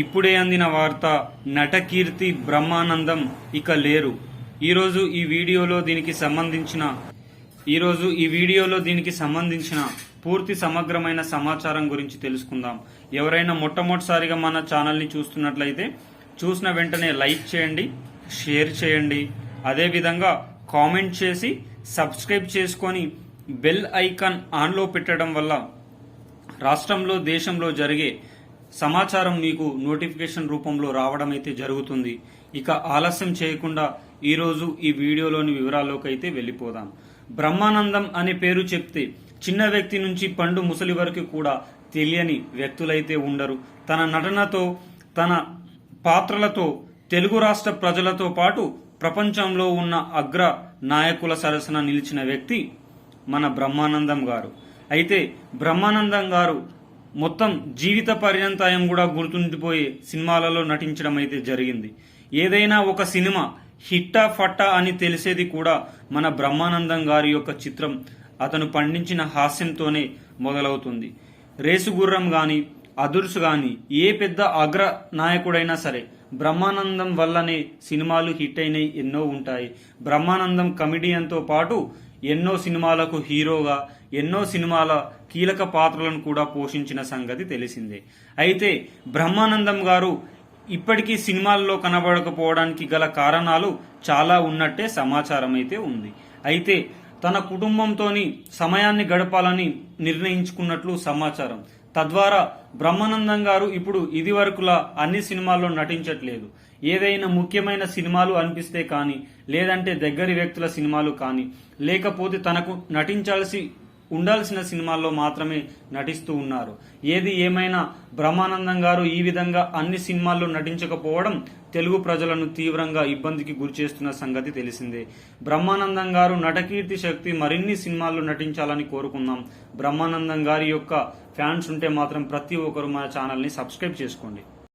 ఇప్పుడే అందిన వార్త నటకీర్తి బ్రహ్మానందం ఇక లేరు. ఈరోజు ఈ వీడియోలో దీనికి సంబంధించిన ఈరోజు ఈ వీడియోలో దీనికి సంబంధించిన పూర్తి సమగ్రమైన సమాచారం గురించి తెలుసుకుందాం. ఎవరైనా మొట్టమొదటిసారిగా మన ఛానల్ని చూస్తున్నట్లయితే చూసిన వెంటనే లైక్ చేయండి షేర్ చేయండి. అదేవిధంగా కామెంట్ చేసి సబ్స్క్రైబ్ చేసుకొని బెల్ ఐకాన్ ఆన్లో పెట్టడం వల్ల రాష్ట్రంలో దేశంలో జరిగే సమాచారం మీకు నోటిఫికేషన్ రూపంలో రావడం అయితే జరుగుతుంది. ఇక ఆలస్యం చేయకుండా ఈరోజు ఈ వీడియోలోని వివరాల్లోకి అయితే వెళ్ళిపోదాం. బ్రహ్మానందం అనే పేరు చెప్తే చిన్న వ్యక్తి నుంచి పండు ముసలి వరకు కూడా తెలియని వ్యక్తులైతే ఉండరు. తన నటనతో తన పాత్రలతో తెలుగు రాష్ట్ర ప్రజలతో పాటు ప్రపంచంలో ఉన్న అగ్ర నాయకుల సరసన నిలిచిన వ్యక్తి మన బ్రహ్మానందం గారు. అయితే బ్రహ్మానందం గారు మొత్తం జీవిత పర్యంతాయం కూడా గుర్తుండిపోయే సినిమాలలో నటించడం అయితే జరిగింది. ఏదైనా ఒక సినిమా హిట్టా ఫట్టా అని తెలిసేది కూడా మన బ్రహ్మానందం గారి యొక్క చిత్రం అతను పండించిన హాస్యంతోనే మొదలవుతుంది. రేసుగుర్రం గాని అదుర్స్ గాని ఏ పెద్ద అగ్ర నాయకుడైనా సరే బ్రహ్మానందం వల్లనే సినిమాలు హిట్ అయినవి ఎన్నో ఉంటాయి. బ్రహ్మానందం కమిడియన్తో పాటు ఎన్నో సినిమాలకు హీరోగా ఎన్నో సినిమాల కీలక పాత్రలను కూడా పోషించిన సంగతి తెలిసిందే. అయితే బ్రహ్మానందం గారు ఇప్పటికీ సినిమాల్లో కనబడకపోవడానికి గల కారణాలు చాలా ఉన్నట్టే సమాచారం అయితే ఉంది. అయితే తన కుటుంబంతోని సమయాన్ని గడపాలని నిర్ణయించుకున్నట్లు సమాచారం. తద్వారా బ్రహ్మానందం గారు ఇప్పుడు ఇది వరకులా అన్ని సినిమాల్లో నటించట్లేదు. ఏదైనా ముఖ్యమైన సినిమాలు అనిపిస్తే కానీ లేదంటే దగ్గరి వ్యక్తుల సినిమాలు కానీ లేకపోతే తనకు నటించాల్సి ఉండాల్సిన సినిమాల్లో మాత్రమే నటిస్తూ ఉన్నారు. ఏది ఏమైనా బ్రహ్మానందం గారు ఈ విధంగా అన్ని సినిమాల్లో నటించకపోవడం తెలుగు ప్రజలను తీవ్రంగా ఇబ్బందికి గురిచేస్తున్న సంగతి తెలిసిందే. బ్రహ్మానందం గారు నటకీర్తి శక్తి మరిన్ని సినిమాల్లో నటించాలని కోరుకుందాం. బ్రహ్మానందం గారి యొక్క ఫ్యాన్స్ ఉంటే మాత్రం ప్రతి ఒక్కరు మన ఛానల్ని సబ్స్క్రైబ్ చేసుకోండి.